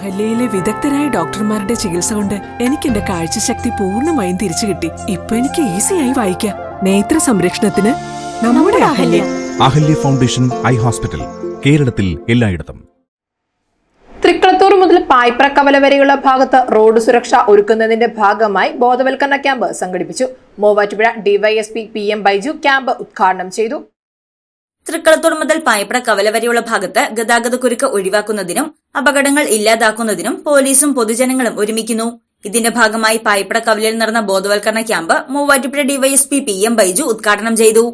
അഹല്യയിലെ വിദഗ്ധരായ ഡോക്ടർമാരുടെ ചികിത്സ കൊണ്ട് എനിക്ക് എന്റെ കാഴ്ചശക്തി പൂർണമായും തിരിച്ചു കിട്ടി. ഇപ്പൊ എനിക്ക് ഈസിയായി വായിക്കാം. നേത്ര സംരക്ഷണത്തിന് നമ്മുടെ Ahalya. Ahalya. Foundation eye hospital കേരളത്തിൽ എല്ലായിടത്തും. തൃക്കളത്തൂർ മുതൽ പായ്പ്ര കവല വരെയുള്ള ഭാഗത്ത് റോഡ് സുരക്ഷ ഒരുക്കുന്നതിന്റെ ഭാഗമായി ബോധവൽക്കരണ ക്യാമ്പ് സംഘടിപ്പിച്ചു. Muvattupuzha DYSP P M Baiju camp ഉദ്ഘാടനം ചെയ്തു. തൃക്കളത്തൂർ മുതൽ പായപ്ര കവല വരെയുള്ള ഭാഗത്ത് ഗതാഗതക്കുരുക്ക് ഒഴിവാക്കുന്നതിനും അപകടങ്ങൾ ഇല്ലാതാക്കുന്നതിനും പോലീസും പൊതുജനങ്ങളും ഒരുമിക്കുന്നു. ഇതിന്റെ ഭാഗമായി പായപ്ര കവലയിൽ നടന്ന ബോധവൽക്കരണ camp Muvattupuzha DYSP P M Baiju ഉദ്ഘാടനം ചെയ്തു.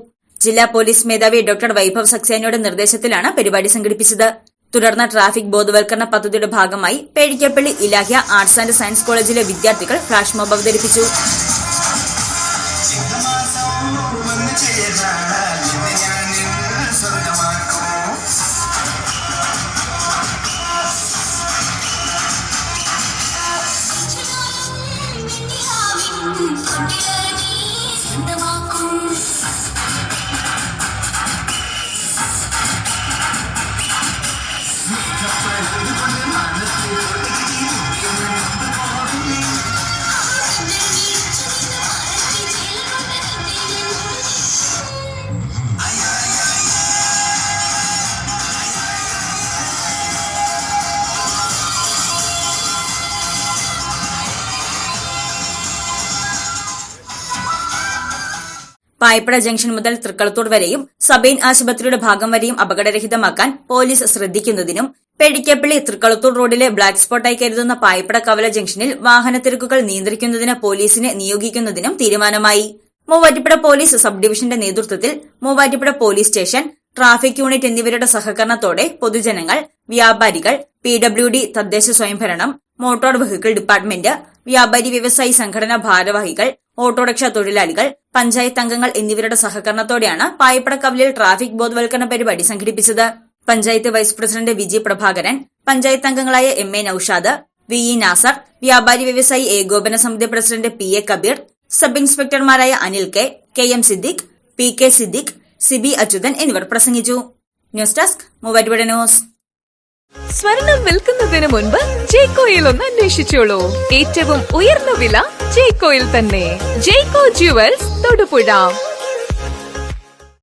ജില്ലാ പോലീസ് മേധാവി ഡോക്ടർ വൈഭവ് സക്സേനയുടെ നിർദ്ദേശത്തിലാണ് പരിപാടി സംഘടിപ്പിച്ചത്. തുടർന്ന് ട്രാഫിക് ബോധവൽക്കരണ പദ്ധതിയുടെ ഭാഗമായി Pezhakkappilly Ilahia arts and science കോളേജിലെ വിദ്യാർത്ഥികൾ ഫ്ലാഷ് മോബ് അവതരിപ്പിച്ചു. പായപ്പട ജംഗ്ഷൻ മുതൽ തൃക്കളത്തൂർ വരെയും സബൈൻ ആശുപത്രിയുടെ ഭാഗം വരെയും അപകടരഹിതമാക്കാൻ പോലീസ് ശ്രദ്ധിക്കുന്നതിനും പെടിക്കപ്പള്ളി തൃക്കളത്തൂർ റോഡിലെ ബ്ലാക്ക് സ്പോട്ടായി കരുതുന്ന പായപ്പട കവല ജംഗ്ഷനിൽ വാഹന വാഹനത്തിരക്കുകൾ നിയന്ത്രിക്കുന്നതിന് പോലീസിനെ നിയോഗിക്കുന്നതിനും തീരുമാനമായി. മൂവാറ്റുപുഴ പോലീസ് സബ് ഡിവിഷന്റെ നേതൃത്വത്തിൽ Muvattupuzha police station traffic unit എന്നിവരുടെ സഹകരണത്തോടെ പൊതുജനങ്ങൾ വ്യാപാരികൾ പി ഡബ്ല്യു ഡി തദ്ദേശ സ്വയംഭരണം മോട്ടോർ വെഹിക്കിൾ ഡിപ്പാർട്ട്മെന്റ് വ്യാപാരി വ്യവസായി സംഘടനാ ഭാരവാഹികൾ ഓട്ടോറിക്ഷ തൊഴിലാളികൾ പഞ്ചായത്ത് അംഗങ്ങൾ എന്നിവരുടെ സഹകരണത്തോടെയാണ് പായപ്പടക്കവലിൽ ട്രാഫിക് ബോധവൽക്കരണ പരിപാടി സംഘടിപ്പിച്ചത്. പഞ്ചായത്ത് വൈസ് പ്രസിഡന്റ് വിജി പ്രഭാകരൻ പഞ്ചായത്ത് അംഗങ്ങളായ M A Naushad V E Nasar വ്യാപാരി വ്യവസായി ഏകോപന സമിതി president P A Kabeer sub ഇൻസ്പെക്ടർമാരായ Anil K K M Siddique P K Siddique Sibi Achuthan എന്നിവർ പ്രസംഗിച്ചു. News desk Muvattupuzha news. സ്വർണം വിൽക്കുന്നതിന് മുൻപ് ജേക്കോയിൽ ഒന്ന് അന്വേഷിച്ചോളൂ ഏറ്റവും ഉയർന്ന വില ജേക്കോയിൽ തന്നെ. ജേക്കോ ജുവൽസ് തൊടുപുഴ.